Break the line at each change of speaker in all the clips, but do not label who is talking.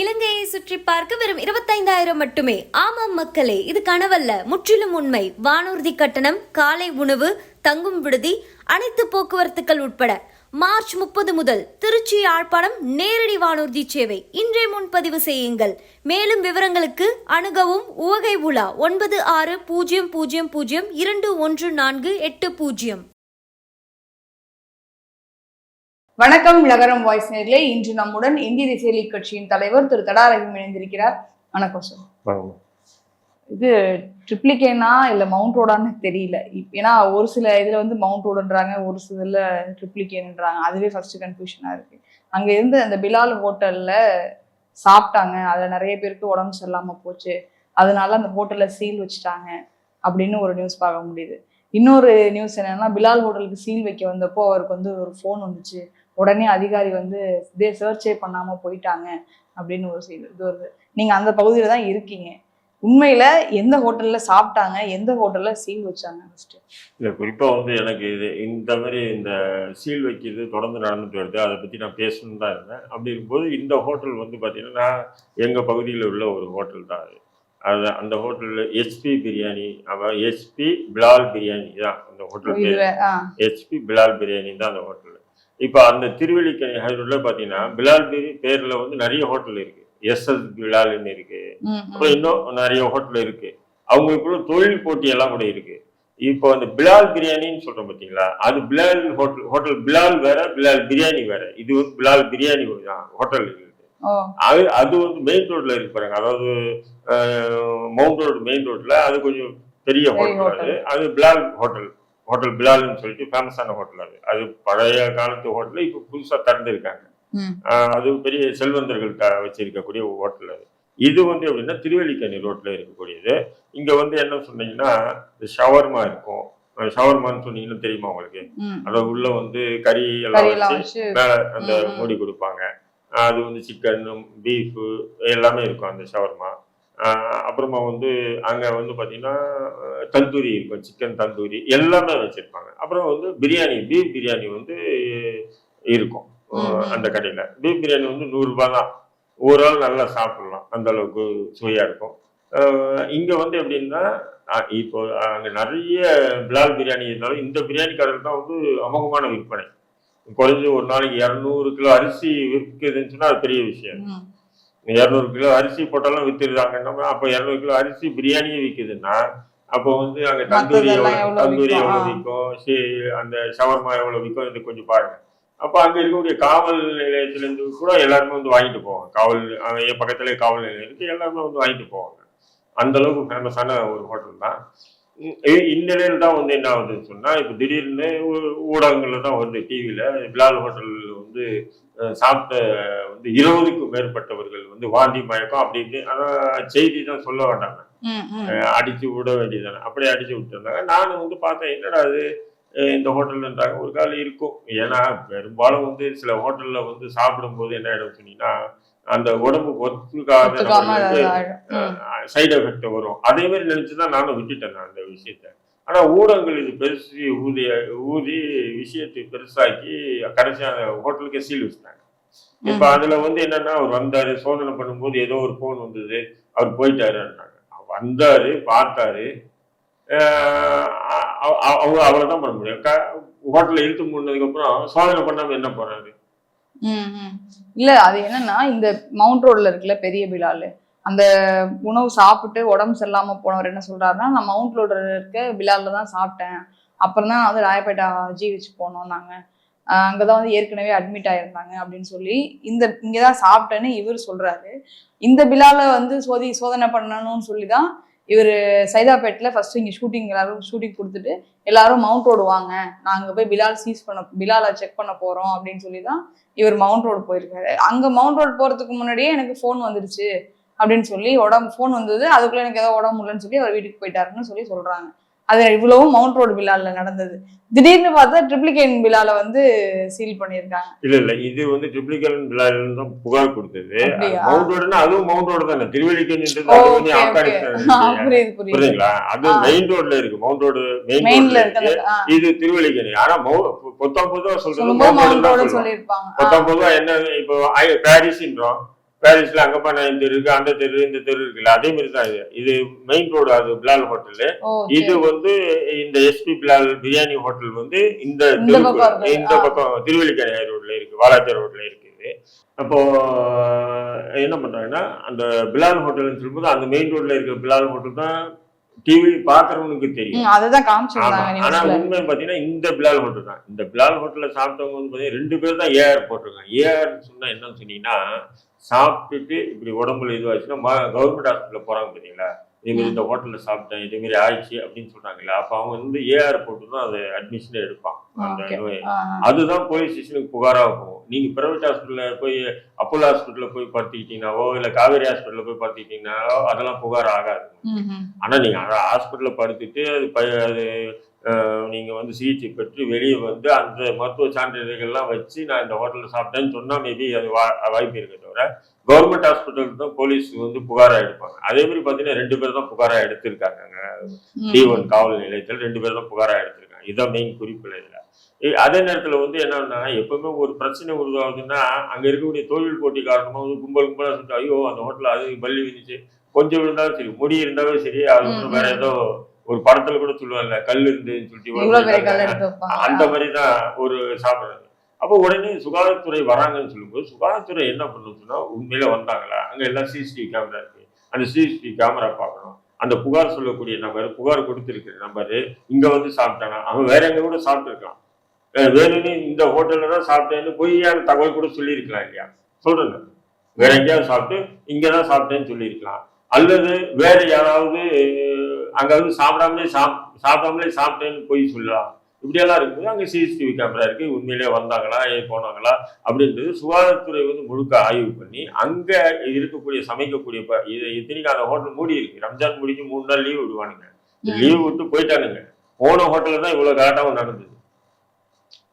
இலங்கையை சுற்றி பார்க்க வெறும் இருபத்தைந்தாயிரம் மட்டுமே. ஆமாம் மக்களே இது கனவல்ல. முற்றிலும் உண்மை. வானூர்தி கட்டணம் காலை உணவு தங்கும் விடுதி அனைத்து போக்குவரத்துக்கள் உட்பட. மார்ச் முப்பது முதல் திருச்சி யாழ்ப்பாணம் நேரடி வானூர்தி சேவை. இன்றே முன்பதிவு செய்யுங்கள். மேலும் விவரங்களுக்கு அணுகவும் உவகை உலா ஒன்பது ஆறு பூஜ்ஜியம் பூஜ்ஜியம் பூஜ்ஜியம் இரண்டு ஒன்று நான்கு எட்டு பூஜ்ஜியம்.
வணக்கம் நகரம் வாய்ஸ் நேர்களே. இன்று நம்முடன் இந்திய தேசிய லீக் கட்சியின் தலைவர் திரு தடா ரஹீம் இணைந்திருக்கிறார். வணக்கம் சார். இது ட்ரிப்ளிகேனா இல்ல மவுண்ட் ரோடான்னு தெரியல. ஏன்னா ஒரு சில இதுல வந்து மவுண்ட் ரோடுன்றாங்க ஒரு சிலர்ல ட்ரிப்ளிகேன்ன்றாங்க அதுவே ஃபர்ஸ்ட் கன்ஃபியூஷனா இருக்கு. அங்க இருந்து அந்த பிலால் ஹோட்டல்ல சாப்பிட்டாங்க. அதுல நிறைய பேருக்கு உடம்பு சரியில்லாம போச்சு. அதனால அந்த ஹோட்டல்ல சீல் வச்சுட்டாங்க அப்படின்னு ஒரு நியூஸ் பார்க்க முடியுது. இன்னொரு நியூஸ் என்னன்னா பிலால் ஹோட்டலுக்கு சீல் வைக்க வந்தப்போ அவருக்கு வந்து ஒரு ஃபோன் வந்துச்சு. உடனே அதிகாரி வந்து இதே சர்ச்சே பண்ணாம போயிட்டாங்க அப்படின்னு ஒரு செய்தி இது வருது நீங்க அந்த பகுதியில தான் இருக்கீங்க. உண்மையில எந்த ஹோட்டல்ல சாப்பிட்டாங்க எந்த ஹோட்டல்ல சீல் வச்சாங்க ஃபர்ஸ்ட்
இல்ல குறிப்பா வந்து எனக்கு இது இந்த மாதிரி இந்த சீல் வைக்கிறது தொடர்ந்து நடந்துட்டு வருது அதை பத்தி நான் பேசணும்னு தான் இருந்தேன். அப்படி இருக்கும்போது இந்த ஹோட்டல் வந்து பாத்தீங்கன்னா எங்க பகுதியில் உள்ள ஒரு ஹோட்டல் தான் அது. அது அந்த ஹோட்டலில் ஹெச்பி பிரியாணி அவன் ஹெச்பி பிலால் பிரியாணி தான் அந்த ஹோட்டல் ஹெச்பி பிலால் பிரியாணி தான் அந்த ஹோட்டல். இப்போ அந்த திருவள்ளிக்கணி ஹைரோட்ல பார்த்தீங்கன்னா பிலால் பிரி பேரில் வந்து நிறைய ஹோட்டல் இருக்கு. எஸ்எஸ் பிலால்னு இருக்கு. அப்புறம் இன்னும் நிறைய ஹோட்டல் இருக்கு. அவங்களுக்குள்ள தொழில் போட்டி எல்லாம் கூட இருக்கு. இப்போ அந்த பிலால் பிரியாணின்னு சொல்றோம் பார்த்தீங்களா அது பிலால் ஹோட்டல் ஹோட்டல் பிலால் வேற பிலால் பிரியாணி வேற. இது வந்து பிலால் பிரியாணி ஹோட்டல் இருக்கு அது அது வந்து மெயின் ரோட்ல இருக்கு பாருங்க. அதாவது மவுண்ட் ரோடு மெயின் ரோட்ல அது கொஞ்சம் பெரிய
பெரிய
ஹோட்டல் அது. அது பிலால் ஹோட்டல். ஹோட்டல் பிலால்னு சொல்லிட்டு ஃபேமஸான ஹோட்டல் அது. அது பழைய காலத்து ஹோட்டல் இப்போ புதுசா திறந்துருக்காங்க. அது பெரிய செல்வந்தர்கள் வச்சிருக்கக்கூடிய ஹோட்டல் அது. இது வந்து எப்படின்னா திருவல்லிக்கணி ரோட்ல இருக்கக்கூடியது. இங்க வந்து என்ன சொன்னீங்கன்னா இந்த ஷவர்மா இருக்கும். ஷவர்மான்னு சொன்னீங்கன்னா தெரியுமா உங்களுக்கு? அதாவது உள்ள வந்து கறி எல்லாம் வச்சு மேல அந்த. மூடி கொடுப்பாங்க. அது வந்து சிக்கன் பீஃபு எல்லாமே இருக்கும் அந்த ஷவர்மா. அப்புறமா வந்து அங்க வந்து பாத்தீங்கன்னா அஹ் தந்தூரி இருக்கும். சிக்கன் தந்தூரி எல்லாமே வச்சிருப்பாங்க. அப்புறம் வந்து பிரியாணி பீஃப் பிரியாணி வந்து இருக்கும். அந்த கடையில. பீஃப் பிரியாணி வந்து நூறு ரூபாய் தான். ஒரு ஆள் நல்லா சாப்பிடலாம். அந்த அளவுக்கு சுவையா இருக்கும். இங்க வந்து எப்படின்னா இப்போ அங்க நிறைய பிலால் பிரியாணி இருந்தாலும் இந்த பிரியாணி கடையில் தான் வந்து அமோகமான விற்பனை. குறைஞ்சு ஒரு நாளைக்கு இரநூறு கிலோ அரிசி விற்குதுன்னு சொன்னா அது பெரிய விஷயம். இரநூறு கிலோ அரிசி போட்டாலும் வித்துருந்தாங்கன்னா அப்போ இரநூறு கிலோ அரிசி பிரியாணியே விற்குதுன்னா அப்போ வந்து அங்க தந்தூரி தந்தூரி
ஆ.
விற்கும்? சி- அந்த ஷவர்மா எவ்வளவு விற்கும்? இது கொஞ்சம் பாருங்க. அப்போ அங்க இருக்கக்கூடிய காவல் நிலையத்துல இருந்து கூட எல்லாருமே வந்து வாங்கிட்டு போவாங்க. காவல் என் பக்கத்துல காவல் நிலையம் இருக்கு எல்லாருமே வந்து வாங்கிட்டு போவாங்க. அந்த அளவுக்கு ஃபேமஸான ஒரு ஹோட்டல் தான். இந்நிலையில் தான் வந்து என்ன ஆகுதுன்னு சொன்னா இப்போ திடீர்னு ஊடகங்கள்ல தான் வருது டிவியில பிலால் ஹோட்டல் வந்து சாப்பிட்ட வந்து இருபதுக்கும் மேற்பட்டவர்கள் வந்து வாந்தி மயக்கம் அப்படி இப்படி அதான் செய்தி தான் சொல்ல வேண்டாங்க அடிச்சு விட வேண்டியதானே அப்படியே அடிச்சு விட்டுருந்தாங்க. நானும் வந்து பார்த்தேன் என்னடா அது இந்த ஹோட்டல்ன்றாங்க. ஒரு காலம் இருக்கும். ஏன்னா பெரும்பாலும் வந்து சில ஹோட்டல்ல வந்து சாப்பிடும்போது என்ன ஆயிடும் சொன்னீங்கன்னா அந்த உடம்பு ஒத்துக்காத. சைடு எஃபெக்ட் வரும். அதே மாதிரி நினைச்சு தான் நானும் விட்டுட்டேன் நான் அந்த விஷயத்த. ஆனா ஊடகங்கள் இது பெருசு ஊதி ஊதி விஷயத்தை பெருசாக்கி கடைசியா அந்த ஹோட்டலுக்கே சீல் வச்சிட்டாங்க. இப்ப. அதுல வந்து என்னன்னா அவர் வந்தாரு சோதனை பண்ணும்போது ஏதோ ஒரு போன் வந்தது அவர் போயிட்டாருன்னாங்க வந்தாரு பார்த்தாரு. அவங்க அவ்வளவுதான் பண்ண முடியும். ஹோட்டல்ல இழுத்து மூடினதுக்கு அப்புறம் சோதனை பண்ணாம என்ன
ம். இல்ல அது என்னன்னா இந்த மவுண்ட் ரோட்ல இருக்குல்ல பெரிய பிலால் அந்த உணவு சாப்பிட்டு உடம்பு சரியில்லாமல் போனவர் என்ன சொல்றாருன்னா நான் மவுண்ட் ரோட்ல இருக்க பிலாலில் தான் சாப்பிட்டேன். அப்புறம் தான் வந்து ராயப்பேட்டா ஜிஹெச் போனோம் நாங்கள் அங்கே அங்கதான் வந்து ஏற்கனவே அட்மிட் ஆயிருந்தாங்க அப்படின்னு சொல்லி இந்த இங்கதான் சாப்பிட்டேன்னு இவர் சொல்றாரு. இந்த பிலால வந்து சோதி சோதனை பண்ணணும்னு சொல்லி தான் இவர் சைதாப்பேட்டில் ஃபர்ஸ்ட் இங்கே ஷூட்டிங் எல்லாரும் ஷூட்டிங் கொடுத்துட்டு எல்லாரும் மவுண்ட் ரோடு வாங்க. நாங்கள் போய் பிலால் சீஸ் பண்ண பிலாலை செக் பண்ண போகிறோம் அப்படின்னு சொல்லி தான் இவர் மவுண்ட் ரோடு போயிருக்காரு. அங்கே மவுண்ட் ரோடு போகிறதுக்கு முன்னாடியே எனக்கு ஃபோன் வந்துருச்சு. அப்படின்னு சொல்லி உடம்பு ஃபோன் வந்தது. அதுக்குள்ளே எனக்கு ஏதோ உடம்பு இல்லைன்னு சொல்லி அவர் வீட்டுக்கு போயிட்டாருன்னு சொல்லி சொல்கிறாங்க அது இவ்வளவும் மவுண்ட் ரோடு பிலால்ல நடந்தது. திடீர்னு பார்த்தா ட்ரிப்ளிகேன் பிலால வந்து சீல் பண்ணியிருக்காங்க.
இல்ல இல்ல. இது வந்து ட்ரிப்ளிகன் பிளால் தான் புகார் கொடுத்தது? மவுண்ட் ரோடுன்னா அதுவும் மவுண்ட் ரோடு தானே?
புரியுது
புரியுதுங்களா? அது. மெயின் ரோட்ல இருக்கு. மவுண்ட் ரோடு மெயின்
மெயின்ல
ரோட்ல
இருக்கு.
இது திருவள்ளிக்கணி ஆனா பொத்தாம் பொதுவா சொல்றது மவுண்ட் ரோடு
சொல்லியிருப்பாங்க.
பொத்தாம் பொதுவா என்ன இப்போ பாரிஸ்ன்றோம் பாரிஸ்ல அங்கப்பாளையம் தெரு இருக்கு அந்த தெரு இந்த தெரு இருக்குல்ல அதே மாதிரி தான் இது. இது மெயின் ரோடு அது பிலால் ஹோட்டலு இது வந்து இந்த எஸ்பி பிலால் பிரியாணி ஹோட்டல் வந்து இந்த
இந்த
தெருக்கு-
பக்கம் இருக்கு.
இந்த திருவல்லிக்கரை ரோட்ல இருக்கு வாலாஜா ரோட்ல இருக்குது அப்போ என்ன பண்றாங்கன்னா அந்த பிலால் ஹோட்டல்னு சொல்லும்போது அந்த மெயின் ரோட்ல இருக்க பிலால் ஹோட்டல் தான் டிவி பாக்குறவனுக்கு தெரியும். ஆனா உண்மை பாத்தீங்கன்னா இந்த பிலால் ஹோட்டல் தான். இந்த பிலால் ஹோட்டல்ல சாப்பிட்டவங்க வந்து பாத்தீங்கன்னா ரெண்டு பேர் தான் ஏஆர் போட்டிருக்காங்க. ஏஆர் சொன்னா என்னன்னு சொன்னீங்கன்னா சாப்பிட்டுட்டு இப்படி உடம்புல இதுவாச்சுன்னா கவர்மெண்ட் ஹாஸ்பிட்டல் போறாங்க பாத்தீங்களா? இதே மாதிரி இந்த ஹோட்டல்ல சாப்பிட்டேன் இதே மாதிரி ஆயிடுச்சு அப்படின்னு சொல்றாங்கல்ல. அப்ப அவங்க வந்து ஏஆர் போட்டு தான் அதை அட்மிஷன் எடுப்பான் அந்த. நோயை. அதுதான் போலீஸ் ஸ்டேஷனுக்கு புகாரா போகும். நீங்க பிரைவேட் ஹாஸ்பிட்டல்ல போய் அப்போலோ ஹாஸ்பிட்டல்ல போய் படுத்திக்கிட்டீங்கன்னாவோ இல்ல காவேரி ஹாஸ்பிட்டல்ல போய் படுத்திக்கிட்டீங்கன்னாவோ அதெல்லாம் புகார் ஆகாது.
ம், ம்.
ஆனா நீங்க அந்த ஹாஸ்பிட்டல்ல படுத்துட்டு அது அது அஹ், நீங்க வந்து சிகிச்சை பெற்று வெளியே வந்து அந்த மருத்துவ சான்றிதழ்கள்லாம் வச்சு நான் இந்த ஹோட்டல்ல சாப்பிட்டேன்னு சொன்னா மேபி அது வா- வாய்ப்பு இருக்கே தவிர கவர்மெண்ட் ஹாஸ்பிட்டல் தான் போலீஸ் வந்து புகாரா எடுப்பாங்க. அதே மாதிரி பாத்தீங்கன்னா ரெண்டு பேர் தான் புகாரா எடுத்திருக்காங்க. டி ஒன் காவல் நிலையத்தில் ரெண்டு பேர் தான் புகாரா எடுத்திருக்காங்க. இதுதான் மெயின் குறிப்பில் இதுல. அதே நேரத்துல வந்து என்னன்னா எப்பவுமே ஒரு பிரச்சனை உருவாகுதுன்னா அங்க இருக்கக்கூடிய தொழில் போட்டி காரணமா வந்து கும்பல் கும்பலா சொல்லிட்டு ஐயோ அந்த ஹோட்டல் அது பள்ளி விதிச்சு கொஞ்சம் விழுந்தாலும் சரி முடி இருந்தாலும் சரி அது வேற. ஏதோ ஒரு படத்துல கூட சொல்லுவாங்கல்ல கல் இருந்துன்னு சொல்லிட்டு அந்த மாதிரி தான் ஒரு சாப்பிடுறது. அப்போ உடனே சுகாதாரத்துறை வராங்கன்னு சொல்லும்போது சுகாதாரத்துறை என்ன பண்ணணும் சொன்னா உண்மையில வந்தாங்களா? அங்க எல்லாம் சிசிடிவி கேமரா இருக்கு. அந்த சிசிடிவி கேமரா பார்க்கணும். அந்த புகார் சொல்லக்கூடிய நபர் புகார் கொடுத்திருக்கிற நபர் இங்க வந்து சாப்பிட்டானா? அவன் வேற எங்க கூட சாப்பிட்டுருக்கான். வேணும்னு இந்த ஹோட்டல்ல தான் சாப்பிட்டேன்னு பொய்யான தகவல் கூட சொல்லியிருக்கலாம் இல்லையா? சொல்றேன் வேற எங்கேயாவது சாப்பிட்டு இங்க தான் சாப்பிட்டேன்னு சொல்லியிருக்கலாம். அல்லது வேற யாராவது அங்க வந்து சாப்பிடாமலே சாப் சாப்பிடாமலே சாப்பிட்டேன்னு போய் சொல்லலாம். இப்படியெல்லாம் இருக்கும்போது அங்கே சிசிடிவி கேமரா இருக்கு. உண்மையிலே வந்தாங்களா ஏன் போனாங்களா அப்படின்றது சுகாதாரத்துறை வந்து முழுக்க ஆய்வு பண்ணி அங்க இருக்கக்கூடிய சமைக்கக்கூடிய இது இத்தனைக்கு அந்த ஹோட்டல் மூடி இருக்கு. ரம்ஜான் முடிஞ்சு மூணு நாள் லீவ் விடுவானுங்க. லீவ் விட்டு போயிட்டானுங்க. போன ஹோட்டல்ல தான் இவ்வளவு கரெக்டாகவும் நடந்தது.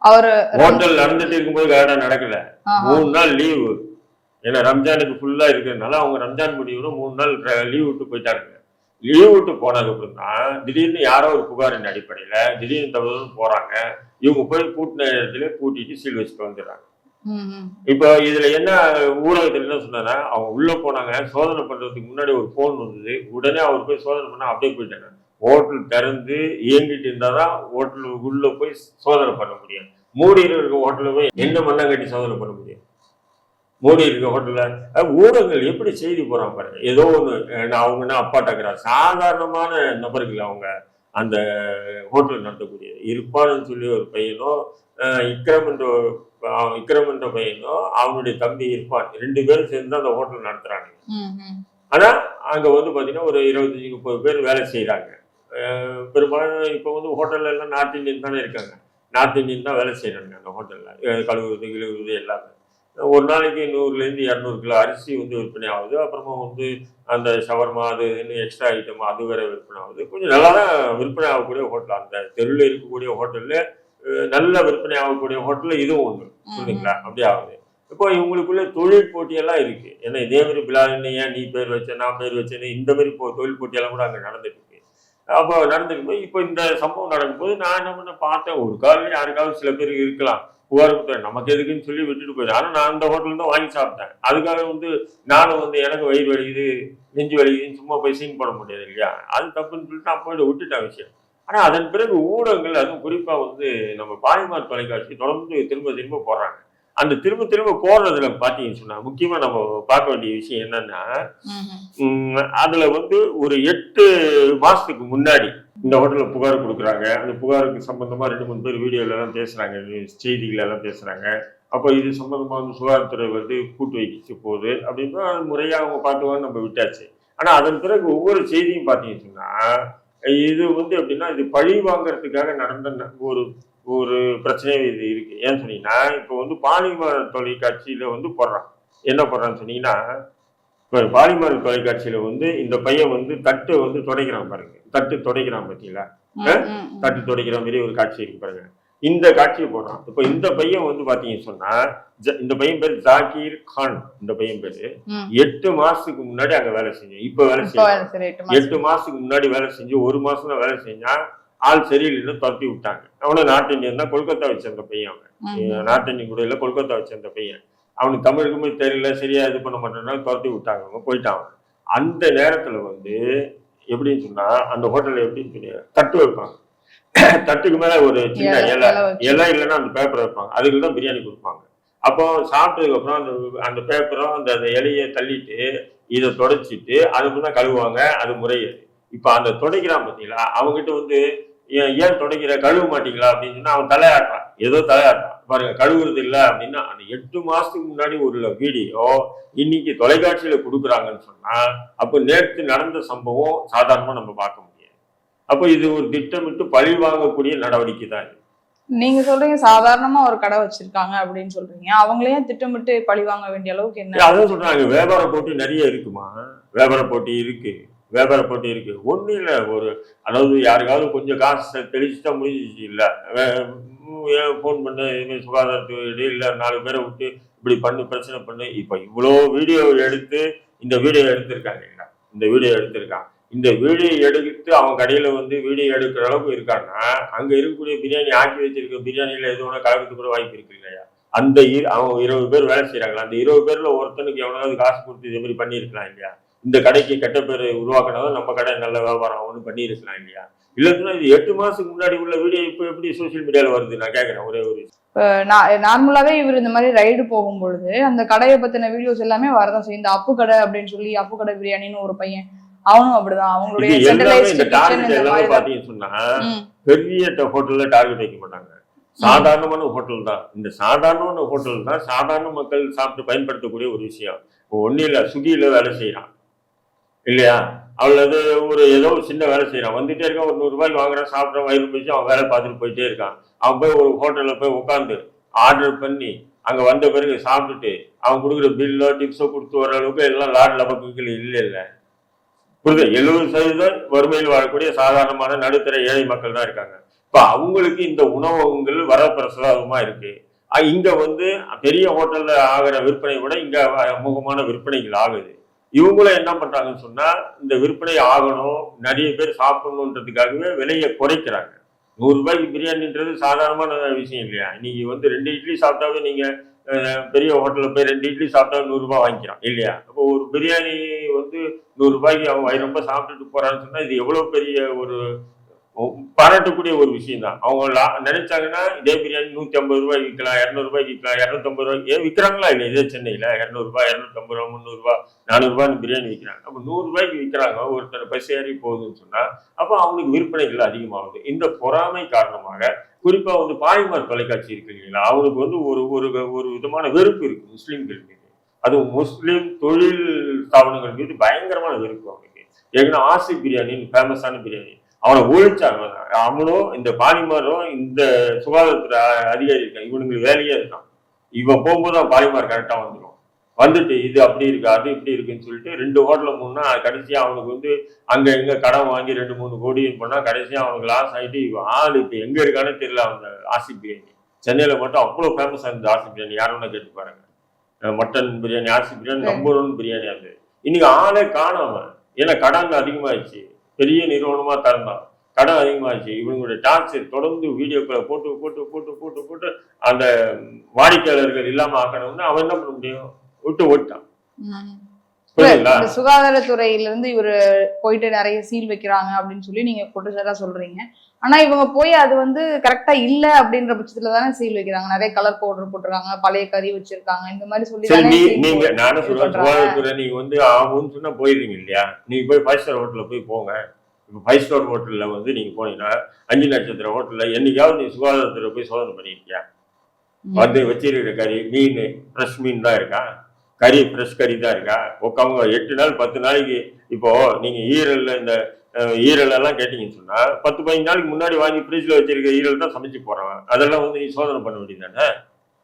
அவரு
ஹோட்டல் நடந்துட்டு இருக்கும்போது கரெக்டா நடக்கல. மூணு நாள் லீவு ஏன்னா ரம்ஜானுக்கு ஃபுல்லா இருக்கிறதுனால அவங்க ரம்ஜான் முடிவு மூணு நாள் லீவ் விட்டு போயிட்டாங்க. லீவ் விட்டு போனதுக்கு அப்புறம் தான் திடீர்னு யாரோ ஒரு புகாரின் அடிப்படையில திடீர்னு தகவல் போறாங்க. இவங்க போய் பூட்டின இடத்துல பூட்டிட்டு சீல் வச்சுட்டு வந்துடுறாங்க. இப்போ இதுல என்ன ஊடகத்துல என்ன சொன்னா அவங்க உள்ள போனாங்க சோதனை பண்றதுக்கு முன்னாடி ஒரு போன் வந்தது. உடனே அவர் போய் சோதனை பண்ணா அப்படியே போயிட்டாங்க. ஹோட்டல் திறந்து இயங்கிட்டு இருந்தாதான் ஹோட்டல் உள்ள போய் சோதனை பண்ண முடியும். மூடி இருக்க ஹோட்டல்ல போய் என்ன மண்ணாங்கட்டி சோதனை பண்ண முடியும்? மூடி இருக்க ஹோட்டல்ல ஊடகங்கள் எப்படி செய்தி போறாங்க பாருங்க. ஏதோ ஒண்ணு அஹ் அவங்க என்ன அப்பாட்டாக்குறா சாதாரணமான நபர்கள் அவங்க அந்த ஹோட்டல் நடத்தக்கூடியது. இருப்பான்னு சொல்லி ஒரு பையனோ இக்ரம் என்ற இக்ரம் என்ற பையனோ அவனுடைய தம்பி இருப்பான். ரெண்டு பேரும் சேர்ந்து அந்த ஹோட்டல் நடத்துறாங்க.
ம், ம்.
ஆனா அங்க வந்து பாத்தீங்கன்னா ஒரு இருபத்தஞ்சு முப்பது பேர் வேலை செய்யறாங்க பெரும்பாலும் இப்போ வந்து ஹோட்டல்ல எல்லாம் நார்த் இந்தியன் தானே இருக்காங்க. நார்த் இந்தியன் தான் வேலை செய்யறாங்க அந்த ஹோட்டல்ல கழுவுறது கிழுவுறது எல்லாமே. ஒரு நாளைக்கு நூறுலேருந்து இரநூறு கிலோ அரிசி வந்து விற்பனை ஆகுது. அப்புறமா வந்து அந்த ஷவர்மா அது இன்னும் எக்ஸ்ட்ரா ஐட்டம் அது வேற விற்பனை ஆகுது. கொஞ்சம் நல்லா தான் விற்பனை ஆகக்கூடிய ஹோட்டல் அந்த தெருவில் இருக்கக்கூடிய ஹோட்டல்ல நல்ல விற்பனை ஆகக்கூடிய ஹோட்டல்ல இதுவும் ஒன்று புரியுதுங்களா? அப்படி ஆகுது. இப்போ இவங்களுக்குள்ள தொழில் போட்டியெல்லாம் இருக்கு. ஏன்னா இதே மாதிரி பிலாலின்னு ஏன் நீ பேர் வச்ச நான் பேர் வச்சேன்னு இந்த மாதிரி இப்போ தொழில் போட்டியெல்லாம் கூட அங்கே நடந்துட்டு இருக்கு. அப்போ நடந்துட்டு போய் இப்போ இந்த சம்பவம் நடக்கும்போது நான் என்ன பண்ண பார்த்தேன் ஒரு காலில் யாருக்காவது சில பேர் இருக்கலாம். புகார் கொடுத்தேன் நமக்கு எதுக்குன்னு சொல்லி விட்டுட்டு போயிட்டேன் ஆனால் நான் அந்த ஹோட்டல் தான் வாங்கி சாப்பிட்டேன். அதுக்காக வந்து நானும் வந்து எனக்கு வயிறு வலிக்குது நெஞ்சு வலிக்குதுன்னு சும்மா போய் சீன் போட முடியாது இல்லையா? அது தப்புன்னு சொல்லிட்டு நான் போயிட்டு விட்டுட்டேன் விஷயம். ஆனால் அதன் பிறகு ஊடகங்கள் அதுவும் குறிப்பாக வந்து நம்ம பாலிமார் தொலைக்காட்சி தொடர்ந்து திரும்ப திரும்ப போடுறாங்க. அந்த திரும்ப திரும்ப போடுறதுல பார்த்தீங்கன்னு சொன்னா முக்கியமா நம்ம பார்க்க வேண்டிய விஷயம் என்னன்னா அதுல வந்து ஒரு எட்டு மாசத்துக்கு முன்னாடி இந்த ஹோட்டலில் புகார் கொடுக்குறாங்க. அந்த புகாருக்கு சம்பந்தமா ரெண்டு மூணு பேர் வீடியோலலாம் பேசுகிறாங்க பேசுறாங்க பேசுகிறாங்க பேசுறாங்க. அப்போ இது சம்மந்தமாக வந்து சுகாதாரத்துறை வந்து கூட்டு வைக்கிச்சு போகுது அப்படின்னா அது முறையாக அவங்க பார்த்துவாங்க நம்ம விட்டாச்சு. ஆனா அதன் பிறகு ஒவ்வொரு செய்தியும் பார்த்தீங்கன்னா இது வந்து எப்படின்னா இது பழி வாங்குறதுக்காக நடந்த ஒரு ஒரு பிரச்சனையே இது இருக்கு. ஏன்னு சொன்னீங்கன்னா இப்போ வந்து பாலிமர் தொலைக்காட்சியில் வந்து போடுறான். என்ன போடுறான்னு சொன்னீங்கன்னா இப்போ பாலிமர் தொலைக்காட்சியில வந்து இந்த பையன் வந்து தட்டு வந்து துடைக்கிறான் பாருங்க. தட்டு துடைக்கிறான் பார்த்தீங்களா. தட்டு துடைக்கிற மாதிரி ஒரு காட்சி இருக்கு பாருங்க. இந்த காட்சியை போடுறான். இப்போ இந்த பையன் வந்து பாத்தீங்கன்னு சொன்னா இந்த பையன் பேர் ஜாகீர் கான். இந்த பையன் பேரு. எட்டு மாசத்துக்கு முன்னாடி அங்க வேலை செஞ்சேன். இப்ப வேலை
சரி, எட்டு
மாசத்துக்கு. முன்னாடி வேலை செஞ்சு ஒரு மாசம் தான் வேலை செஞ்சா ஆள் சரியில்லைன்னு துரத்தி விட்டாங்க. அவனும் நார்த் இந்தியன் தான் கொல்கத்தா வச்சிருந்த பையன் அவன். நார்த் இந்தியன் கூட இல்ல கொல்கத்தா வச்சிருந்த பையன். அவனுக்கு தமிழுக்குமே தெரியல சரியா இது பண்ண மாட்டேன்னா துரத்தி விட்டாங்க அவங்க போயிட்டாங்க. அந்த நேரத்துல வந்து எப்படின்னு சொன்னா அந்த ஹோட்டல்ல எப்படின்னு சொன்னா தட்டு வைப்பாங்க. தட்டுக்கு மேல ஒரு சின்ன
இலை-
இலை. இல்லைன்னா அந்த பேப்பர் வைப்பாங்க. அதுக்கு தான் பிரியாணி கொடுப்பாங்க. அப்போ சாப்பிட்டதுக்கு அப்புறம் அந்த அந்த பேப்பரும் அந்த அந்த இலையை தள்ளிட்டு இதை தொடச்சிட்டு அதுக்கு தான் கழுவுவாங்க. அது முறையாது. இப்போ அந்த துடைக்கிறான் பார்த்தீங்களா அவங்ககிட்ட வந்து ஏன் ஏன் துடைக்கிற? கழுவ மாட்டீங்களா? அப்படின்னு சொன்னா அவன் தலையாட்டுறான். ஏதோ தலையாட்டுறான். பாருங்க கழுவுறது இல்லை அப்படின்னா அந்த எட்டு மாசத்துக்கு முன்னாடி ஒரு வீடியோ இன்னைக்கு தொலைக்காட்சியில கொடுக்குறாங்கன்னு சொன்னா அப்போ நேற்று நடந்த சம்பவம் சாதாரணமா நம்ம பார்க்க முடியாது. அப்போ இது ஒரு திட்டமிட்டு பழி வாங்கக்கூடிய நடவடிக்கை தான் இது.
நீங்க சொல்றீங்க சாதாரணமா ஒரு கடை வச்சிருக்காங்க அப்படின்னு சொல்றீங்க. அவங்களே திட்டமிட்டு பழி வாங்க வேண்டிய அளவுக்கு என்ன?
அதான் சொல்றாங்க வியாபார போட்டி நிறைய இருக்குமா? வியாபார போட்டி இருக்கு வியாபார போட்டி இருக்கு. ஒன்றும் இல்லை ஒரு அதாவது யாருக்காவது கொஞ்சம் காசு தெளிச்சுட்டா முடிஞ்சிச்சு இல்லை ஃபோன் பண்ணு? இதுமாதிரி சுகாதாரத்துறை இல்லை. நாலு பேரை விட்டு இப்படி பண்ணு பிரச்சனை பண்ணு. இப்போ இவ்வளோ வீடியோ எடுத்து இந்த வீடியோ எடுத்திருக்காங்க. இல்லைங்களா இந்த வீடியோ எடுத்திருக்கான் இந்த வீடியோ எடுத்து அவன் கடையில் வந்து வீடியோ எடுக்கிற அளவுக்கு இருக்கான்னா அங்கே இருக்கக்கூடிய பிரியாணி ஆக்கி வச்சிருக்க பிரியாணியில் எது ஒன்று கலக்கிறதுக்கு கூட வாய்ப்பு இருக்கு இல்லையா? அந்த இரு- அவங்க இருபது பேர் வேலை செய்கிறாங்களா அந்த இருபது பேரில் ஒருத்தனுக்கு எவனாவது காசு கொடுத்து இதே மாதிரி பண்ணியிருக்கலாம் இல்லையா? இந்த கடைக்கு கெட்ட பேர் உருவாக்கினதும் நம்ம கடை நல்ல வியாபாரம் ஆகும்னு பண்ணியிருக்கலாம் இல்லையா? இல்லைன்னா இது எட்டு மாசத்துக்கு முன்னாடி உள்ள வீடியோ இப்போ எப்படி சோஷியல் மீடியாவில் வருது? நான் கேட்குறேன் ஒரே ஒரு
நார்மலாவே இவர் இந்த மாதிரி ரைடு போகும்பொழுது அந்த கடையை பத்தின வீடியோஸ் எல்லாமே வரதான் செய்யும். இந்த அப்பு கடை அப்படின்னு சொல்லி அப்பு கடை பிரியாணின்னு ஒரு பையன் அவனும் அப்படிதான். அவங்களுடைய
இந்த டார்கெட் எல்லாமே. பார்த்தீங்கன்னு சொன்னா பெரிய ஹோட்டல்ல டார்கெட் வைக்க மாட்டாங்க. சாதாரணமான ஹோட்டல் தான். இந்த சாதாரணமான ஹோட்டல் தான் சாதாரண மக்கள் சாப்பிட்டு பயன்படுத்தக்கூடிய ஒரு விஷயம். இப்போ ஒன்றும் இல்லை ஸ்விக்கியில் வேலை செய்கிறான் இல்லையா? அல்லது ஒரு ஏதோ ஒரு சின்ன வேலை செய்கிறான் வந்துட்டே இருக்கான் ஒரு நூறுரூபாய்க்கு வாங்குறான் சாப்பிட்ற வயிறு போயிடுச்சு அவன் வேலை பார்த்துட்டு போயிட்டே இருக்கான். அவன் போய் ஒரு ஹோட்டலில் போய் உட்காந்து ஆர்டர் பண்ணி அங்கே வந்த பிறகு சாப்பிட்டுட்டு அவன் கொடுக்குற பில்லோ டிப்ஸோ கொடுத்து வர அளவுக்கு எல்லாம் லாட்ல லபக்குகள் இல்லை இல்லை. புரியுது? எழுபது சதவீதம் வறுமையில் வாழக்கூடிய சாதாரணமான நடுத்தர ஏழை மக்கள் தான் இருக்காங்க. இப்போ அவங்களுக்கு இந்த உணவகங்கள் வரப்பிரசாதமாக இருக்கு. இங்கே வந்து பெரிய ஹோட்டலில் ஆகிற விற்பனை விட இங்கே அமுகமான விற்பனைகள் ஆகுது. இவங்களும் என்ன பண்ணுறாங்கன்னு சொன்னால் இந்த விற்பனை ஆகணும் நிறைய பேர் சாப்பிடணுன்றதுக்காகவே விலையை குறைக்கிறாங்க. நூறுரூபாய்க்கு பிரியாணின்றது சாதாரணமான விஷயம் இல்லையா? இன்னைக்கு வந்து ரெண்டு இட்லி சாப்பிட்டாவே நீங்கள் பெரிய ஹோட்டலில் போய் ரெண்டு இட்லி சாப்பிட்டா நூறுரூபா வாங்கிக்கிறான் இல்லையா? அப்போ ஒரு பிரியாணி வந்து நூறுரூபாய்க்கு அவன் வயிறு ரொம்ப சாப்பிட்டுட்டு போகிறான்னு சொன்னால் இது எவ்வளோ பெரிய ஒரு பாராட்டக்கூடிய ஒரு விஷயம் தான் அவங்க நினைச்சாங்கன்னா இதே பிரியாணி நூத்தி ஐம்பது ரூபாய் விற்கலாம் இரநூறு ரூபாய்க்கு விற்கலாம் இரநூத்தம்பது ரூபாய்க்கு ஏன் விற்கிறாங்களா இல்லை இதே சென்னையில இரநூறுபா இரநூத்தம்பது ரூபா முந்நூறுரூவா நானூறுபான்னு பிரியாணி விற்கிறாங்க அப்போ நூறு ரூபாய்க்கு விற்கிறாங்க ஒருத்தர் பஸ் ஏறி போகுதுன்னு சொன்னா அப்போ அவங்களுக்கு விற்பனைகள் அதிகமாகுது. இந்த பொறாமை காரணமாக குறிப்பா வந்து பாய்மார் தொலைக்காட்சி இருக்கு இல்லைங்களா? அவங்களுக்கு வந்து ஒரு ஒரு ஒரு விதமான வெறுப்பு இருக்கு முஸ்லீம்கள் மீது. அது முஸ்லீம் தொழில் ஸ்தாபனங்கள் மீது பயங்கரமான வெறுப்பு அவனுக்கு ஏன்னா ஆசி பிரியாணின்னு ஃபேமஸான பிரியாணி. அவனை ஒழிச்சாங்க அவனும் இந்த பாலிமாரும் இந்த சுகாதாரத்துறை அதிகாரி இருக்கான். இவனுங்களுக்கு வேலையே இருக்கான். இவன் போகும்போது அவன் பாலிமார் கரெக்டாக வந்துடும் வந்துட்டு இது அப்படி இருக்கு அது இப்படி இருக்குன்னு சொல்லிட்டு ரெண்டு ஹோட்டலில் மூணுனா கடைசியாக அவனுக்கு வந்து அங்கே எங்கே கடன் வாங்கி ரெண்டு மூணு கோடி பண்ணால் கடைசியாக அவனுக்கு லாஸ் ஆகிட்டு இவன் ஆள் இப்போ எங்கே இருக்கானே தெரியல அந்த ஆசி பிரியாணி. சென்னையில் மட்டும் அவ்வளோ ஃபேமஸ் ஆகுது ஆசி பிரியாணி. யாரும் கேட்டு பாருங்க. மட்டன் பிரியாணி ஆசி பிரியாணி நம்பர் ஒன் பிரியாணி அது. இன்னைக்கு ஆளே காணாம ஏன்னா கடன் அதிகமாகிடுச்சு பெரிய நிறுவனமா திறந்தான் கடன் அதிகமாச்சு. இவங்களுடைய டார்ச்சர் தொடர்ந்து வீடியோக்களை போட்டு போட்டு போட்டு போட்டு போட்டு அந்த வாடிக்கையாளர்கள் இல்லாம ஆக்கணும்னு அவன் என்ன பண்ண முடியும்? விட்டு ஓட்டான்
சுகாதாரத்துறையில இருந்து இவரு போயிட்டு நிறைய சீல் வைக்கிறாங்க அப்படின்னு சொல்லி நீங்க குற்றச்சாட்டா சொல்றீங்க. ஆனா இவங்க போய் அது வந்து கரெக்டா இல்ல அப்படின்ற பட்சத்துல தானே சீல் வைக்கிறாங்க. நிறைய கலர் பவுடர் போட்டிருக்காங்க பழைய கறி வச்சிருக்காங்க இந்த மாதிரி சொல்லி
நீங்க நானும்
பண்றாங்க.
சுகாதாரத்துறை நீங்க வந்து ஆகும்னு சொன்னா போயிடுறீங்க இல்லையா? நீங்க போய் ஃபைவ் ஸ்டார் ஹோட்டல்ல போய் போங்க. இப்போ ஃபைவ் ஸ்டார் ஹோட்டல்ல வந்து நீங்க போனீங்கன்னா அஞ்சு நட்சத்திர ஹோட்டல்ல என்னைக்காவது நீ சுகாதாரத்துறை போய் சோதனை பண்ணியிருக்கியா. வந்து வச்சிருக்கிற கறி மீன் ஃப்ரெஷ் மீன் தான் இருக்கா? கறி ஃப்ரெஷ் கறி தான் இருக்கா? உட்காங்க எட்டு நாள் பத்து நாளைக்கு இப்போ நீங்க ஈரல்ல இந்த ஈரல் எல்லாம் கேட்டீங்கன்னு சொன்னா பத்து பதினஞ்சு நாளைக்கு முன்னாடி வாங்கி ஃப்ரிட்ஜில் வச்சிருக்க ஈரல் தான் சமைச்சு போறான் அதெல்லாம் வந்து நீ சோதனை பண்ண வேண்டியதானே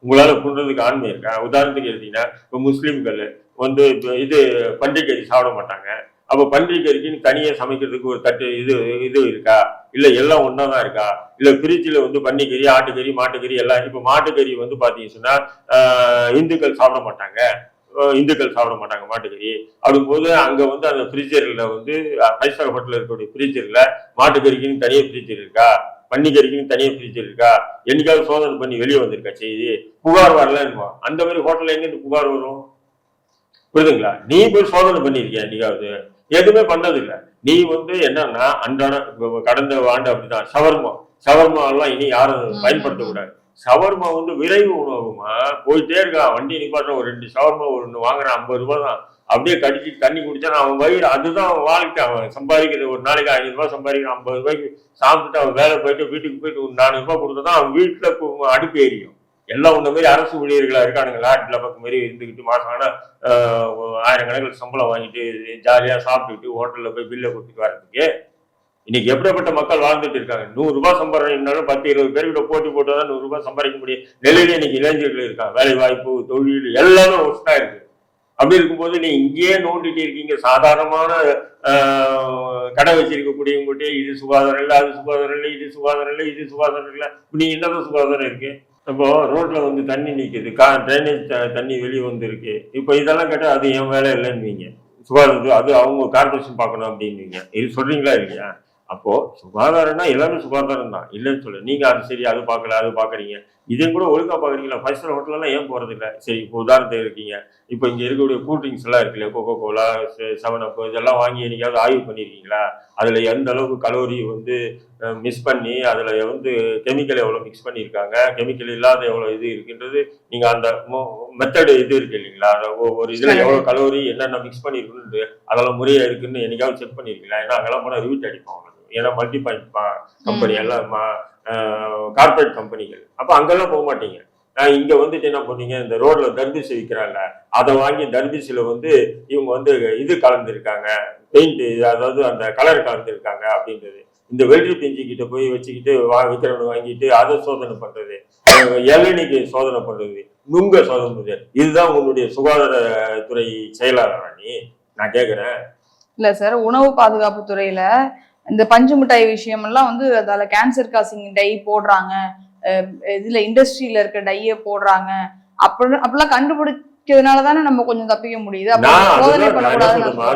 உங்களால பண்றதுக்கு ஆண்மை இருக்கா? உதாரணத்துக்கு எடுத்தீங்கன்னா இப்போ முஸ்லீம்கள் வந்து இப்போ இது பன்றிக்கறி கறி சாப்பிட மாட்டாங்க. அப்போ பன்றிக்கறிக்குன்னு கறிக்குன்னு சமைக்கிறதுக்கு ஒரு தட்டு இது இது இருக்கா? இல்லை எல்லாம் ஒன்றா தான் இருக்கா? இல்லை ஃப்ரிட்ஜில் வந்து பன்னிக்கறி ஆட்டுக்கறி மாட்டுக்கறி எல்லாம் இப்போ மாட்டுக்கறி வந்து பாத்தீங்கன்னு சொன்னால் இந்துக்கள் சாப்பிட மாட்டாங்க. இந்துக்கள் சாப்பிட மாட்டாங்க மாட்டுக்கறி. அப்படிங்கும்போது அங்க வந்து அந்த ஃப்ரீஜர்ல வந்து ஹோட்டல்ல இருக்கக்கூடிய ஃப்ரீஜர்ல மாட்டுக்கறிக்குன்னு தனியாக ஃப்ரீஜர் இருக்கா? பன்னிக்கறிக்குன்னு தனியாக ஃப்ரிட்ஜ் இருக்கா? என்னைக்காவது சோதனை பண்ணி வெளியே வந்திருக்கா செய்தி? புகார் வரலன்னு அந்த மாதிரி ஹோட்டல்ல எங்கேருந்து புகார் வரும்? புரியுதுங்களா? நீ போய் சோதனை பண்ணியிருக்கியா என்னைக்காவது? எதுவுமே பண்ணதில்ல. நீ வந்து என்னன்னா அன்றாட கடந்த ஆண்டு அப்படிதான். ஷவர்மா எல்லாம் இனி யாரும். பயன்படுத்தக்கூடாது. ஷவர்மா வந்து விரைவு உணவுமா? போயிட்டே இருக்கான் வண்டி நிப்பாட்டுற ஒரு ரெண்டு ஷவர்மா ஒன்று வாங்குறான் ஐம்பது ரூபா தான். அப்படியே கடிச்சு தண்ணி குடிச்சான் அவன் வயிறு அதுதான் அவன் வாழ்க்கை. அவன் சம்பாதிக்கிறது ஒரு நாளைக்கு ஐநூறு ரூபாய் சம்பாதிக்கிறான் ஐம்பது ரூபாய்க்கு சாப்பிட்டுட்டு அவன் வேலை போயிட்டு வீட்டுக்கு போயிட்டு ஒரு நானூறு ரூபாய் கொடுத்ததான் அவன் வீட்டில் அடுப்பு எரியும். எல்லாம் உன்ன மாதிரி அரசு ஊழியர்களாக இருக்கானுங்க. நாட்டில் பக்கம் மாதிரி இருந்துக்கிட்டு மாசம் ஆனால் ஆயிரக்கணக்கில் சம்பளம் வாங்கிட்டு ஜாலியாக சாப்பிட்டுக்கிட்டு ஹோட்டலில் போய் பில்லை கொடுத்துட்டு வரதுக்கு இன்னைக்கு எப்படிப்பட்ட மக்கள் வாழ்ந்துட்டு இருக்காங்க? நூறு ரூபாய் சம்பாதிக்கணும்னாலும் பத்து இருபது பேர்கிட்ட போட்டி போட்டு தான் நூறு ரூபாய் சம்பாதிக்க முடியும். நிலையில இன்னைக்கு இளைஞர்கள் இருக்காங்க. வேலை வாய்ப்பு தொழில் எல்லாமே ஒஸ்டா இருக்கு. அப்படி இருக்கும்போது நீ இங்கேயே நோண்டிட்டு இருக்கீங்க. சாதாரணமான கடை வச்சிருக்கக்கூடியவங்ககிட்டயே இது சுகாதாரம் இல்லை அது சுகாதாரம் இல்லை இது சுகாதாரம் இல்லை இது சுகாதாரம் இல்லை. நீ என்னதான் சுகாதாரம் இருக்கு? இப்போ ரோட்ல வந்து தண்ணி நிற்குது கா ட்ரைனேஜ் தண்ணி வெளியே வந்துருக்கு. இப்போ இதெல்லாம் கேட்டால் அது என் வேலை இல்லைன்னு சுகாதாரம் அது அவங்க கார்பரேஷன் பார்க்கணும் அப்படின்னுவீங்க. இது சொல்றீங்களா இல்லையா? அப்போ சுகாதாரம்னா எல்லாமே சுகாதாரம் தான். இல்லைன்னு சொல்ல. நீங்க அது சரி அது பார்க்கல அது பாக்குறீங்க இதையும் கூட ஒழுங்கா பாக்குறீங்களா ஃபைவ் ஸ்டார் ஹோட்டல்லாம் ஏன் போறது இல்ல சரி இப்போ உதாரணத்துக்கு இருக்கீங்க. இப்போ இங்க இருக்கக்கூடிய கூல் ட்ரிங்க்ஸ் எல்லாம் இருக்குல்ல கோகோ கோலா செவன் அப் இதெல்லாம் வாங்கி என்னைக்காவது ஆய்வு பண்ணிருக்கீங்களா? அதுல எந்த அளவுக்கு கலோரி வந்து மிஸ் பண்ணி அதுல வந்து கெமிக்கல் எவ்வளவு மிக்ஸ் பண்ணியிருக்காங்க? கெமிக்கல் இல்லாத எவ்வளவு இது இருக்குன்றது நீங்க அந்த மெத்தடு இது இருக்கு இல்லைங்களா? அந்த ஒ- ஒரு இதுல எவ்வளவு கலோரி என்னென்ன மிக்ஸ் பண்ணிருக்குன்னு அதெல்லாம் முறையா இருக்குன்னு என்னைக்காவது செக் பண்ணிருக்கீங்களா? ஏன்னா அங்கெல்லாம் போனா ரிவிட் அடிப்போம் அவங்களுக்கு. ஏன்னா மல்டி பாயிண்ட் கம்பெனி எல்லாம் கார்பரேட் கம்பெனிகள் அப்ப அங்கெல்லாம் போக மாட்டீங்க. நான் இங்க வந்துட்டு என்ன பண்ணீங்க இந்த ரோட்ல தர்பீஸ் விற்கிறாங்க அதை வாங்கி தர்பீஸ்ல வந்து இவங்க வந்து இது கலந்துருக்காங்க. பெயிண்ட் அதாவது அந்த கலர் கலந்துருக்காங்க அப்படின்றது. இந்த வெள்ளி பிஞ்சு கிட்ட போய் வச்சுக்கிட்டு வா விற்கிறவனு வாங்கிட்டு அதை சோதனை பண்றது. இளநீக்கு சோதனை பண்றது. நுங்க சோதனை பண்றது. இதுதான் உன்னுடைய சுகாதாரத்துறை செயலாளரா நீ நான் கேக்குறேன்.
இல்ல சார் உணவு பாதுகாப்பு துறையில இந்த பஞ்சு மிட்டாய் விஷயம் எல்லாம் வந்து அதால கேன்சர் காசிங் டை போடுறாங்க. இதுல இண்டஸ்ட்ரியில இருக்க டைய போடுறாங்க. அப்படி அப்படிலாம் கண்டுபிடிக்கிறதுனால தானே நம்ம கொஞ்சம் தப்பிக்க முடியுது. சோதனை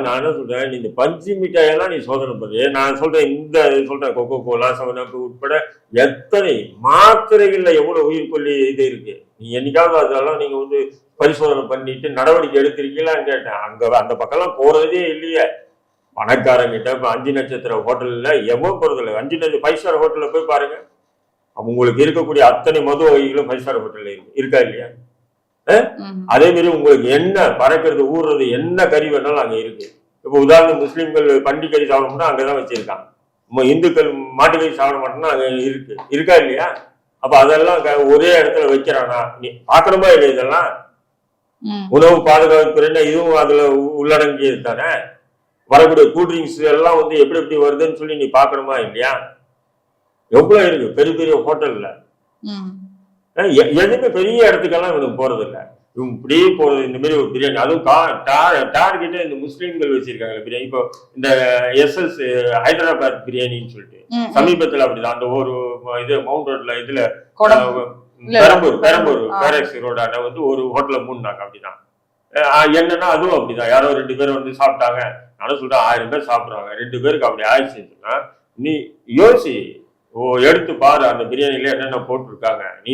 நான் என்ன சொல்றேன் இந்த பஞ்சு மிட்டாயெல்லாம் நீ சோதனை பண்ணு. நான் சொல்றேன் இந்த சொல்றேன் கொக்கோ கோலா செவனப் உட்பட எத்தனை மாத்திரைகள்ல எவ்வளவு உயிர்கொல்லி இது இருக்கு? நீ என்னைக்காவது அதெல்லாம் நீங்க வந்து பரிசோதனை பண்ணிட்டு நடவடிக்கை எடுத்திருக்கீங்களான்னு கேட்டேன். அங்க அந்த பக்கம்லாம் போறதே இல்லையே. பணக்காரங்கிட்ட இப்ப அஞ்சு நட்சத்திர ஹோட்டல்ல எவன் போறதில்ல அஞ்சு நட்சத்திர ஃபைவ் ஸ்டார் ஹோட்டல்ல போய் பாருங்க. உங்களுக்கு இருக்கக்கூடிய அத்தனை மது வகைகளும் ஃபைவ் ஸ்டார் ஹோட்டல்ல இருக்கு. இருக்கா இல்லையா. அதே மாதிரி உங்களுக்கு என்ன பறக்கிறது ஊறுறது என்ன கறி வேணாலும் அங்க இருக்கு. இப்போ உதாரணம் முஸ்லீம்கள் பண்டி கறி சாப்பிடணும்னா அங்கதான் வச்சிருக்காங்க. நம்ம இந்துக்கள் மாட்டுக்கறி சாப்பிட மாட்டோம்னா அங்க இருக்கு. இருக்கா இல்லையா? அப்ப அதெல்லாம் ஒரே இடத்துல வைக்கிறானா? நீ பார்க்கணுமா இல்லையா இதெல்லாம். உணவு பாதுகாப்பு துறைன்னா இதுவும் அதுல உ- உள்ளடங்கியது தானே? வரக்கூடிய கூல்ட்ரிங்க்ஸ் எல்லாம் வந்து எப்படி எப்படி வருதுன்னு சொல்லி நீ பார்க்கணுமா இல்லையா? எவ்வளவு இருக்கு? பெரிய பெரிய ஹோட்டல்ல எதுவுமே பெரிய இடத்துக்கெல்லாம் இவனுக்கு போறது இல்ல. இவங்க இப்படியே போறது இந்த மாதிரி ஒரு பிரியாணி. அதுவும் கா டார் டார்கெட்டே இந்த முஸ்லீம்கள் வச்சிருக்காங்க பிரியாணி. இப்போ இந்த எஸ்எஸ் ஹைதராபாத் பிரியாணின்னு சொல்லிட்டு. சமீபத்துல அப்படிதான். அந்த ஒரு இது மவுண்ட் ரோட்ல இதுல பெரம்பூர் பெரம்பூர். பேரக்ஸ் ரோடான வந்து ஒரு ஹோட்டல்ல மூணுனாங்க அப்படிதான். என்னன்னா அதுவும் அப்படிதான். யாரோ ரெண்டு பேரும் வந்து சாப்பிட்டாங்க. நானும் சொல்றேன் ஆயிரம் பேர் சாப்பிட்றாங்க. ரெண்டு பேருக்கு அப்படி ஆயிடுச்சுன்னா நீ யோசி. ஓ எடுத்து பாரு அந்த பிரியாணியில என்னென்ன போட்டிருக்காங்க. நீ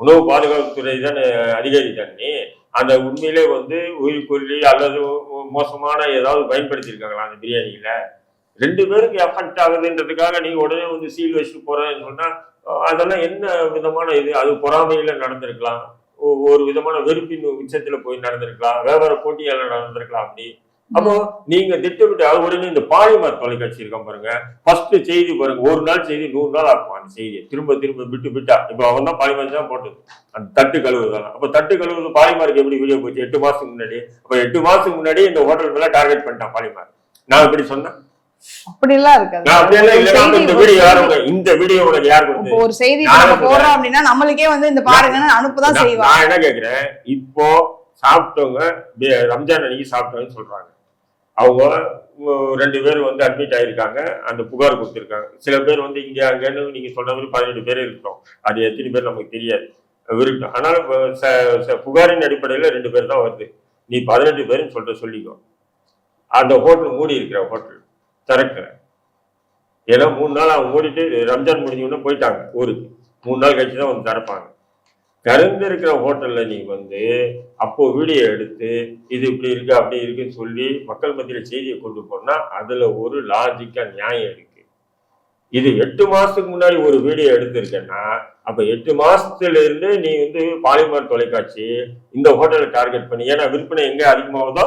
உணவு பாதுகாப்புத்துறை தானே அதிகாரி தானே நீ அந்த உண்மையிலே வந்து உயிர்கொல்லி அல்லது மோசமான ஏதாவது பயன்படுத்தியிருக்காங்களா அந்த பிரியாணியில? ரெண்டு பேருக்கு எஃபெக்ட் ஆகுதுன்றதுக்காக நீ உடனே வந்து சீல் வச்சுட்டு போறேன்னு சொன்னா அதெல்லாம் என்ன விதமான இது? அது பொறாமையில நடந்திருக்கலாம். ஒரு விதமான வெறுப்பின் உச்சத்துல போய் நடந்திருக்கலாம். வியாபார போட்டியால நடந்திருக்கலாம் அப்படி. அப்போ நீங்க திட்டமிட்டு அது உடனே இந்த பாலிமர் தொலைக்காட்சி இருக்கான் பாருங்க. ஃபர்ஸ்ட் செய்தி பாருங்க. ஒரு நாள் செய்தி நூறு நாள் ஆக்கும் அந்த செய்தியை. திரும்ப திரும்ப விட்டு விட்டா. இப்போ அவன் தான் பாலிமர் தான் போட்டது. அந்த தட்டு கழுவுதான் அப்ப தட்டு கழுவுது பாலிமாருக்கு எப்படி வீடியோ போச்சு? எட்டு மாசத்துக்கு முன்னாடி. அப்ப எட்டு மாசத்துக்கு முன்னாடி இந்த ஹோட்டல் மேல டார்கெட் பண்ணிட்டான் பாலிமார். நான் இப்படி சொன்னேன்?
ஒரு செய்தி- செய்தி போடுறோம் அப்படின்னா நம்மளுக்கே வந்து இந்த பாருங்கன்னு அனுப்பதான்
நான்
செய்வாங்க.
நான் என்ன கேக்குறேன்? இப்போ சாப்பிட்டவங்க ரம்ஜான் அன்னைக்கு சாப்பிட்டவங்கன்னு சொல்றாங்க. அவங்க ரெண்டு பேர் வந்து அட்மிட் ஆயிருக்காங்க. அந்த புகார் கொடுத்துருக்காங்க. சில பேர் வந்து இங்கே அங்கேன்னு நீங்கள் சொன்ன மாதிரி பதினெட்டு பேர் இருக்கிறோம். அது எத்தனை பேர் நமக்கு தெரியாது. இருக்கட்டும் ஆனால் ச- ச- புகாரின் அடிப்படையில் ரெண்டு பேர் தான் வருது. நீ பதினெட்டு பேருன்னு சொல்லிட்டு சொல்லிக்கோ. அந்த ஹோட்டல் மூடி இருக்கிற ஹோட்டல் திறக்கிற ஏன்னா மூணு நாள் அவங்க மூடிட்டு ரம்ஜான் முடிஞ்சவுடனே போயிட்டாங்க ஊருக்கு. மூணு நாள் கழிச்சு தான் வந்து திறப்பாங்க. திறந்திருக்கிற ஹோட்டல்ல நீ வந்து அப்போ வீடியோ எடுத்து இது இப்படி இருக்கு அப்படி இருக்குன்னு சொல்லி மக்கள் மத்தியில செய்தியை கொண்டு போனா அதுல ஒரு லாஜிக்கா நியாயம் இருக்கு. இது எட்டு மாசத்துக்கு முன்னாடி ஒரு வீடியோ எடுத்திருக்கேன்னா அப்ப எட்டு மாசத்துல இருந்து நீ வந்து பாலிமர் தொலைக்காட்சி இந்த ஹோட்டலை டார்கெட் பண்ணி ஏன்னா விற்பனை எங்க அதிகமாகுதோ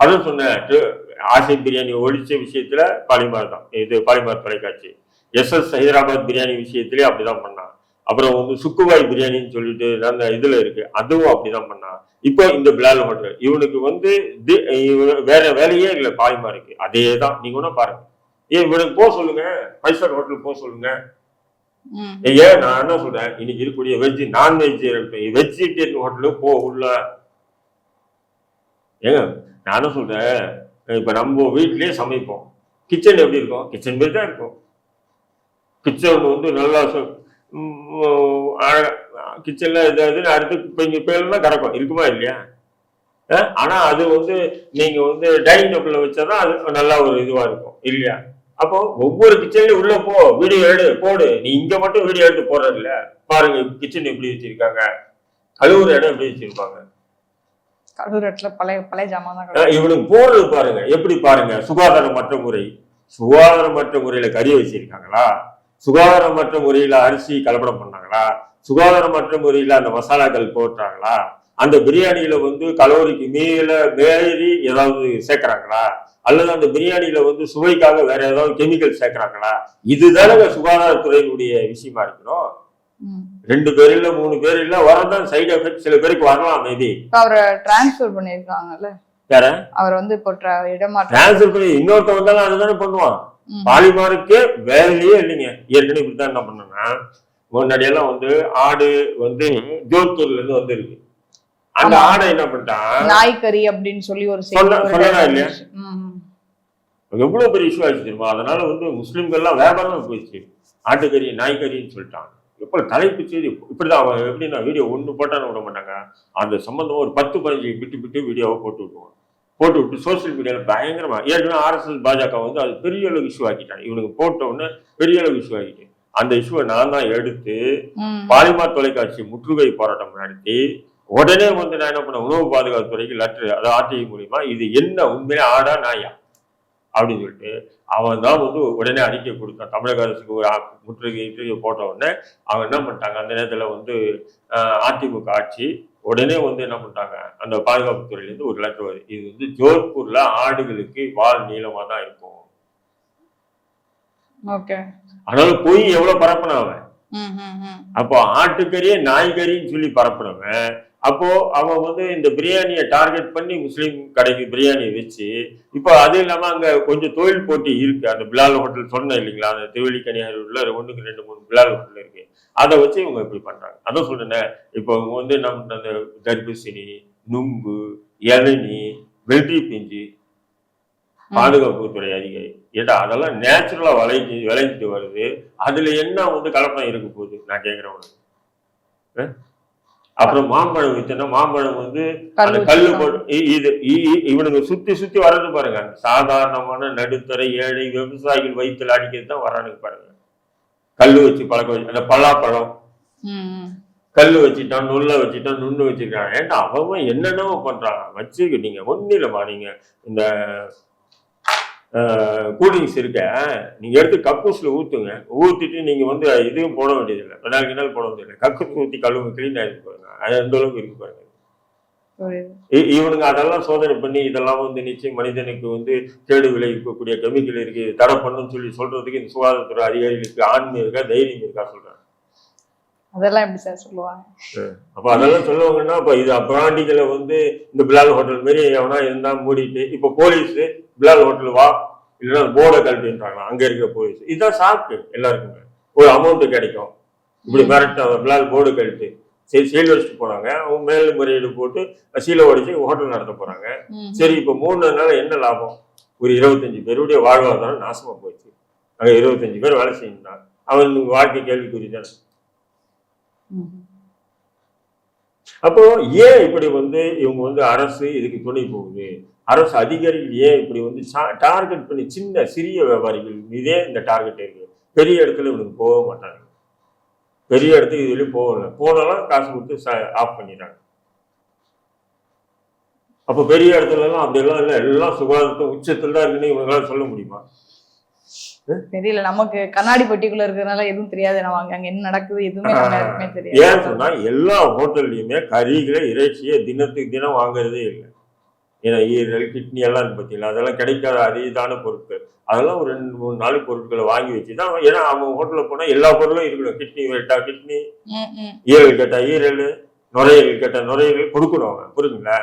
அதுவும் சொன்னேன் ஆசை பிரியாணி ஒழிச்ச விஷயத்துல பாலிமார் தான் இது பாலிமார் தொலைக்காட்சி. எஸ் எஸ் ஹைதராபாத் பிரியாணி விஷயத்திலே அப்படிதான் பண்ணான் அப்புறம் வந்து சுக்குவாய் பிரியாணின்னு சொல்லிட்டு அந்த இதுல இருக்கு. அதுவும் அப்படிதான் பண்ணான் இப்போ இந்த பிலால் ஹோட்டல் இவனுக்கு வந்து வேற வேலையே இல்லை பாலிமாருக்கு அதே தான் நீங்க கூட பாருங்க. ஏன் இவனுக்கு போக சொல்லுங்க. ஃபைவ் ஸ்டார் ஹோட்டலுக்கு போக சொல்லுங்க. ஏன் நான் என்ன சொல்றேன்? இன்னைக்கு இருக்கக்கூடிய வெஜ் நான்வெஜ் வெஜிடேரியன் ஹோட்டலுக்கு போ உள்ள ஏங்க நான் என்ன சொல்றேன்? இப்ப நம்ம வீட்லயே சமைப்போம். கிச்சன் எப்படி இருக்கும்? கிச்சன் மாதிரி தான் இருக்கும். கிச்சன் வந்து நல்லா கிச்சன்ல இது அடுத்து இங்க பேர்லாம் கிடக்கும். இருக்குமா இல்லையா? அஹ் ஆனா அது வந்து நீங்க வந்து டைனிங் டேபிள்ல வச்சாதான் அது நல்லா ஒரு இதுவா இருக்கும். இல்லையா? அப்போ ஒவ்வொரு கிச்சன்லயும் உள்ள போ வீடியோ எடு போடு. நீ இங்க மட்டும் வீடியோ எடுத்து போடுறது இல்ல பாருங்க கிச்சன் எப்படி வச்சிருக்காங்க. கழுவுற இடம் எப்படி வச்சிருப்பாங்க?
கழுவுறட்டுல பழைய பழைய ஜாமான் தான்
இவனுக்கு போடுறது பாருங்க. எப்படி பாருங்க? சுகாதாரமற்ற முறை. சுகாதாரமற்ற முறையில கறி வச்சிருக்காங்களா? சுகாதாரமற்ற முறையில அரிசி கலப்படம் பண்ணாங்களா? சுகாதாரமற்ற முறையில அந்த மசாலாக்கள் போட்டாங்களா? அந்த பிரியாணியில வந்து கலோரிக்கு மேல மேறி ஏதாவது சேர்க்கறாங்களா? அல்லது அந்த பிரியாணியில வந்து சுவைக்காக வேற ஏதாவது கெமிக்கல் சேர்க்கறாங்களா? இதுதானங்க சுகாதாரத்துறையினுடைய விஷயமா இருக்கணும். ரெண்டு பேர் இல்ல மூணு பேர் இல்ல வரதான் சைடு எஃபெக்ட் சில பேருக்கு வரலாம் மேபி
அவரை டிரான்ஸ்ஃபர் பண்ணிருக்காங்கல்ல
வேற
அவர் வந்து இப்போ இடமாற்றம்.
இன்னொருத்த வந்தாலும் அதுதானே பண்ணுவான். பாலிமாருக்கு வேலையே இல்லைங்க. ஏற்கனவே இப்படித்தான் என்ன பண்ணனா முன்னாடி எல்லாம் வந்து ஆடு வந்து ஜோத்பூர்ல இருந்து வந்திருக்கு. அந்த. ஆடை என்ன பண்ணிட்டான்?
நாய்க்கறி அப்படின்னு சொல்லி ஒரு time
இல்லையா? எவ்வளவு பெரிய இஷ்யூ ஆச்சு தெரியுமா? அதனால வந்து முஸ்லிம்கள்லாம் வியாபாரமா போயிடுச்சு. ஆட்டுக்கறி நாய்க்கறின்னு சொல்லிட்டான் எப்ப தலைப்பு செய்தி இப்படிதான் அவன் எப்படின்னா வீடியோ ஒண்ணு போட்டான்னு விட மாட்டாங்க. அந்த சம்பந்தமா ஒரு பத்து பதினஞ்சு விட்டு விட்டு வீடியோவை போட்டு விட்டுருவான். போட்டு விட்டு சோசியல் மீடியால பயங்கரமா ஏற்கனவே ஆர்எஸ்எஸ் பாஜக வந்து அது பெரிய அளவு இஷ்யூ ஆக்கிட்டான் இவனுக்கு போட்ட உடனே பெரிய அளவு இஷ்யூ ஆகிட்டு. அந்த இஷ்யூவை நான் தான் எடுத்து. பாலிமார் தொலைக்காட்சி முற்றுகை போராட்டம் நடத்தி உடனே வந்து நான் என்ன பண்ண உணவு பாதுகாப்பு துறைக்கு லெட்டர் அதாவது ஆர்டிஐ மூலியமா இது என்ன உண்மையா ஆடா நாயா? அப்படின்னு சொல்லிட்டு அவன் தான் வந்து உடனே அறிக்கை கொடுத்தான் தமிழக அரசுக்கு ஒரு முற்றுகை போட்ட உடனே அவங்க என்ன பண்ணிட்டாங்க? அந்த நேரத்துல வந்து அதிமுக ஆட்சி உடனே வந்து என்ன பண்ணிட்டாங்க? அந்த பாதுகாப்பு துறையில இருந்து ஒரு லெட்டர் வருது. இது வந்து ஜோத்பூர்ல ஆடுகளுக்கு வால் நீளமா தான் இருக்கும். அதனால பொய் எவ்வளவு அவன்?
ம்.
அப்போ ஆட்டுக்கறியே நாய்கறின்னு சொல்லி பரப்புனவன் அப்போ அவன் வந்து இந்த பிரியாணியை டார்கெட் பண்ணி முஸ்லீம் கடைக்கு பிரியாணியை வச்சு இப்போ அது இல்லாம அங்க கொஞ்சம் தொழில் போட்டி இருக்கு. அந்த பிலால் ஹோட்டல் சொன்னேன் இல்லைங்களா? அந்த திருவள்ளிக்கணியார் உள்ள ஒண்ணுக்கு ரெண்டு மூணு பிலால் ஹோட்டல் இருக்கு. அதை வச்சு இவங்க இப்படி பண்றாங்க. அதான் சொல்றேன் இப்போ இவங்க வந்து நம்ம அந்த தர்பூசணி நுங்கு இளநி வெள்ளரி பிஞ்சு பாதுகாப்புத்துறை அதிகாரி. ஏடா அதெல்லாம் நேச்சுரலா விளைஞ்சு விளைஞ்சிட்டு வருது. அதுல என்ன வந்து கலப்படம் இருக்க போகுது? நான். அஹ்? அப்புறம் மாம்பழம் வித்தனா மாம்பழம் வந்து அந்த
கல்லு
இது இவனுங்க சுத்தி சுத்தி வர்றது பாருங்க. சாதாரணமான நடுத்தர ஏழை விவசாயிகள் வயிற்றுல அடிக்கிறது தான் வரானுங்க பாருங்க. கல்லு வச்சு பழக்க வச்சு அந்த பலாப்பழம்.
ம், ம்.
கல்லு வச்சுட்டான் நுல்ல வச்சுட்டான் நுண்ணு வச்சிருக்கான் ஏன்டா அவன் என்னென்னவோ பண்றான். வச்சு நீங்க ஒன்னும் இல்லைம்மா நீங்க இந்த கூல்ட்ரிங்க்ஸ் இருக்க நீங்க எடுத்து கக்கூஸ்ல ஊத்துங்க. ஊத்திட்டு நீங்க வந்து இதுவும் போட வேண்டியதில்லை. பெனால்டி நாள் போட வேண்டியதில்லை. கக்கூஸ் ஊத்தி கழுவு கிளீன் ஆயிருக்கு பாருங்க. அது அந்த அளவுக்கு இருக்கு பாருங்க. இவனுங்க அதெல்லாம் சோதனை பண்ணி இதெல்லாம் வந்து நிச்சயம் மனிதனுக்கு வந்து கேடு விளைவிக்கக்கூடிய கெமிக்கல் இருக்கு. தடை பண்ணுன்னு சொல்லி சொல்றதுக்கு இந்த சுகாதாரத்துறை அதிகாரிகளுக்கு ஆண்மை இருக்கா தைரியம் இருக்கா சொல்றேன்
அதெல்லாம் எப்படி சார் சொல்லுவாங்க?
அப்ப அதெல்லாம் சொல்லுவாங்கன்னா இப்ப இது பிராண்டிகளை வந்து இந்த பிலால் ஹோட்டல் மாரி எவனா இருந்தா மூடிட்டு இப்ப போலீஸ் பிலால் ஹோட்டல் வா இல்லைன்னா போர்டை கழட்டின்றாங்களா அங்க இருக்கிற போலீஸ். இதுதான் சாக்கு எல்லாருக்குமே. ஒரு அமௌண்ட் கிடைக்கும். இப்படி மிரட்டு அந்த பிலால் போர்டு கழட்டு சரி சீல் வச்சுட்டு போறாங்க. அவங்க மேல் முறையீடு போட்டு சீலை உடைச்சு ஹோட்டல் நடத்த போறாங்க. சரி இப்ப மூணு நாள் என்ன லாபம்? ஒரு இருபத்தஞ்சு பேருடைய வாழ்வாதாரம் நாசமா போச்சு. அங்க இருபத்தஞ்சு பேர் வேலை செய்யணும் அவன் வாழ்க்கை கேள்விக்குறி தானே. அப்போ ஏன் இப்படி வந்து இவங்க வந்து அரசு இதுக்கு துணை போகுது? அரசு அதிகாரிகள் ஏன் இப்படி வந்து டார்கெட் பண்ணி சின்ன சிறிய வியாபாரிகள் மீதே இந்த டார்கெட் இருக்கு? பெரிய இடத்துல இவனுக்கு போக மாட்டாங்க. பெரிய இடத்துக்கு இதுலயும் போகல போனாலும் காசு கொடுத்து ஆஃப் பண்ணிடுறாங்க. அப்போ பெரிய இடத்துல எல்லாம் அப்படியெல்லாம் இல்லை. எல்லாம் சுகாதாரத்தை உச்சத்தில் தான் இருக்குன்னு இவங்களால சொல்ல முடியுமா?
தெரியல நமக்கு கண்ணாடி பெட்டிக்குள்ள இருக்கிறதுனால எதுவும் தெரியாது. நம்ம அங்க என்ன நடக்குது எதுவுமே யாருக்குமே
ஏன்
தெரியாது.
சொன்னா எல்லா ஹோட்டல்லையுமே கறிகளை இறைச்சியை தினத்துக்கு தினம் வாங்குறதே இல்லை. ஏன்னா ஈரல் கிட்னி எல்லாம் இருக்கு பார்த்தீங்களா அதெல்லாம் கிடைக்காத அரிதான பொருட்கள். அதெல்லாம் ஒரு ரெண்டு மூணு நாலு பொருட்களை வாங்கி வச்சு தான் ஏன்னா அவங்க ஹோட்டலில் போனால் எல்லா பொருளும் இருக்கணும். கிட்னி கேட்டா கிட்னி. ஈரல் கேட்டா ஈரல் நுரையீரல் கேட்டா நுரையீரல் கொடுக்கணும் அவங்க புரியுங்களா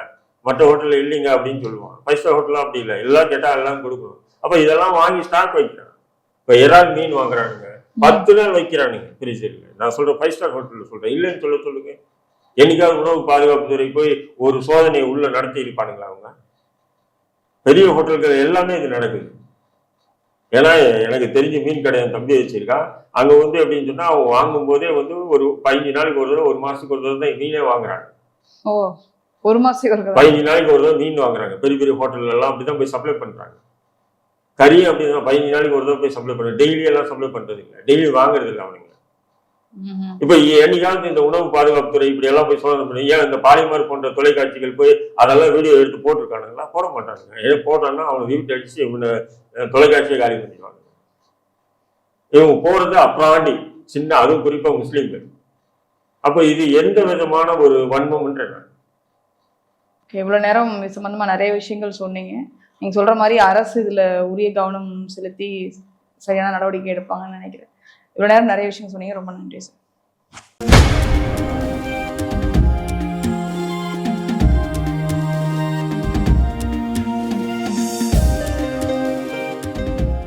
மற்ற ஹோட்டலில் இல்லைங்க அப்படின்னு சொல்லுவாங்க. ஃபைவ் ஸ்டார் ஹோட்டலாம் அப்படி இல்லை. எல்லாம் கேட்டால் எல்லாம் கொடுக்கணும். அப்போ இதெல்லாம் வாங்கி ஸ்டாக் வைக்கிறாங்க இப்போ இறால் மீன் வாங்குறானுங்க. பத்து நாள் வைக்கிறானுங்க ஃப்ரீசரில் நான் சொல்கிறேன் ஃபைவ் ஸ்டார் ஹோட்டலில் சொல்கிறேன் இல்லைன்னு சொல்ல சொல்லுங்க. என்னைக்காவது உணவு பாதுகாப்புத்துறை போய் ஒரு சோதனையை உள்ள நடத்தி இருப்பானுங்களா அவங்க? பெரிய ஹோட்டல்கள் எல்லாமே இது நடக்குது. ஏன்னா எனக்கு தெரிஞ்ச மீன் கடை என் தம்பி வச்சிருக்கான் அங்க வந்து எப்படின்னு சொன்னா அவங்க வாங்கும் போதே வந்து ஒரு பதினஞ்சு நாளைக்கு ஒரு தடவை ஒரு மாசத்துக்கு ஒரு தடவை தான் மீனே வாங்குறாங்க.
ஒரு இருக்கிறதா
பதினஞ்சு நாளைக்கு ஒரு தடவை மீன் வாங்குறாங்க. பெரிய பெரிய ஹோட்டல்ல எல்லாம் அப்படிதான் போய் சப்ளை பண்றாங்க. கறியும் அப்படிதான் பதினஞ்சு நாளைக்கு ஒரு தடவை போய் சப்ளை பண்றாங்க டெய்லி எல்லாம் சப்ளை பண்றது இல்லை. டெய்லி வாங்குறது இல்லை அவனுங்க. இப்ப என்னைக்காவது இந்த உணவு பாதுகாப்புத்துறை இப்படி எல்லாம் போய் சோதனை பண்ணி ஏன் இந்த பாலிமர் போன்ற தொலைக்காட்சிகள் போய் அதெல்லாம் வீடியோ எடுத்து போட்டிருக்கானுங்களா? போட மாட்டானுங்க. ஏன் போட்டான்னா அவனை வீட்டு அடிச்சு இவனை தொலைக்காட்சியை காலி பண்ணிடுவாங்க இவங்க போறது அப்ராண்டி சின்ன அதுவும் குறிப்பா முஸ்லீம்கள். அப்ப இது எந்த விதமான ஒரு வன்மம்ன்ற
இவ்வளவு நேரம் இது சம்பந்தமா நிறைய விஷயங்கள் சொன்னீங்க. நீங்கள் சொல்கிற மாதிரி அரசு இதில் உரிய கவனம் செலுத்தி சரியான நடவடிக்கை எடுப்பாங்கன்னு நினைக்கிறேன். இவ்வளோ நேரம் நிறைய விஷயம் சொன்னீங்க. ரொம்ப நன்றி சார்.